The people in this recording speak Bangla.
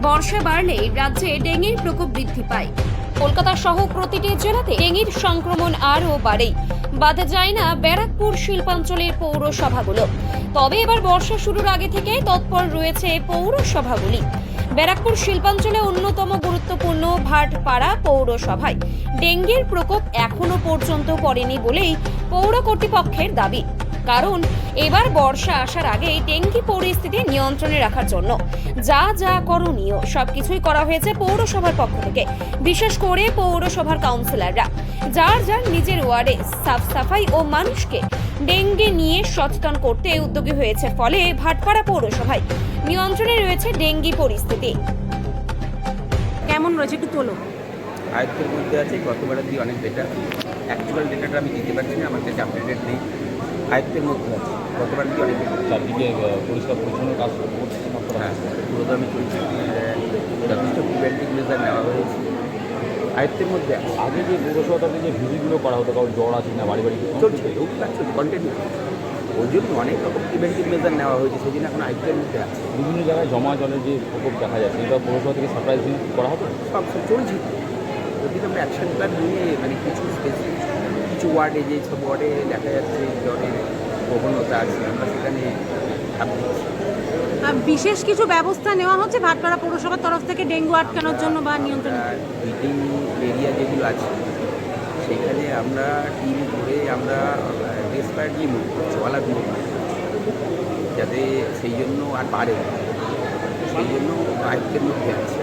বর্ষা বাড়লেই রাজ্যে ডেঙ্গির প্রকোপ বৃদ্ধি পায়। কলকাতা সহ প্রতিটি জেলাতে ডেঙ্গির সংক্রমণ আরও বাড়ে। বাধা যায় না ব্যারাকপুর শিল্পাঞ্চলের পৌরসভাগুলো। তবে এবার বর্ষা শুরুর আগে থেকে তৎপর রয়েছে পৌরসভাগুলি। ব্যারাকপুর শিল্পাঞ্চলে অন্যতম গুরুত্বপূর্ণ ভাটপাড়া পৌরসভায়। ডেঙ্গির প্রকোপ এখনও পর্যন্ত পড়েনি বলেই পৌর কর্তৃপক্ষের দাবি। কারণ এবার বর্ষা আসার আগেই ডেঙ্গি পরিস্থিতি নিয়ন্ত্রণে রাখার জন্য যা যা করণীয় সবকিছুই করা হয়েছে পৌরসভার পক্ষ থেকে। বিশেষ করে পৌরসভার কাউন্সিলররা যার যার নিজের ওয়ার্ডে সাফ সাফাই ও মানুষকে ডেঙ্গি নিয়ে সচেতন করতে উদ্যোগী হয়েছে ফলে ভাটপাড়া পৌরসভায় নিয়ন্ত্রণে রয়েছে ডেঙ্গি পরিস্থিতি। কেমন রয়েছে একটু তোলো। আয়ত্তের মধ্যে আছে গতবারের দিয়ে অনেক বেটার অ্যাকচুয়াল ডেটাটা আমি দিতে পারছি না আমার কাছে আপডেটেড নেই। আয়ত্তের মধ্যে আছে। দিয়ে অনেক চারদিকে পরিষ্কার পরিচ্ছন্ন কাজ? হ্যাঁ। পুরোদমে চলছে। যথেষ্ট প্রিভেন্টিভ মেজার নেওয়া হয়েছে। আয়ত্তের মধ্যে আগে যে পৌরসভা যে ভিজিটগুলো করা হতো কারণ জ্বর আছে না বাড়ি বাড়ি চলছে কন্টিনিউ ওই জন্য অনেক রকম প্রিভেন্টিভ মেজার নেওয়া হয়েছে সেই জন্য এখন আয়ত্তের মধ্যে আছে। বিভিন্ন জায়গায় জমা জলের যে প্রকোপ দেখা যাচ্ছে এটা পৌরসভা থেকে সাপ্লাই করা হতো? সব সব চলছে। যদি আমরা অ্যাকশন প্ল্যান নিয়ে মানে কিছু স্পেসিফিক কিছু ওয়ার্ডে যে সব ওয়ার্ডে দেখা যাচ্ছে জ্বরের প্রবণতা আছে আমরা সেখানে বিশেষ কিছু ব্যবস্থা নেওয়া হচ্ছে ভাটপাড়া পৌরসভার তরফ থেকে ডেঙ্গু আটকানোর জন্য বা নিয়ন্ত্রণ? মিটিং এরিয়া যেগুলো আছে সেখানে আমরা টিম করে আমরা রেসপায়ার দিয়ে মুভ করছি অলাগ মুভ যাতে সেই জন্য আর বাড়ে সেই জন্য আয়ত্তের মধ্যে আছে।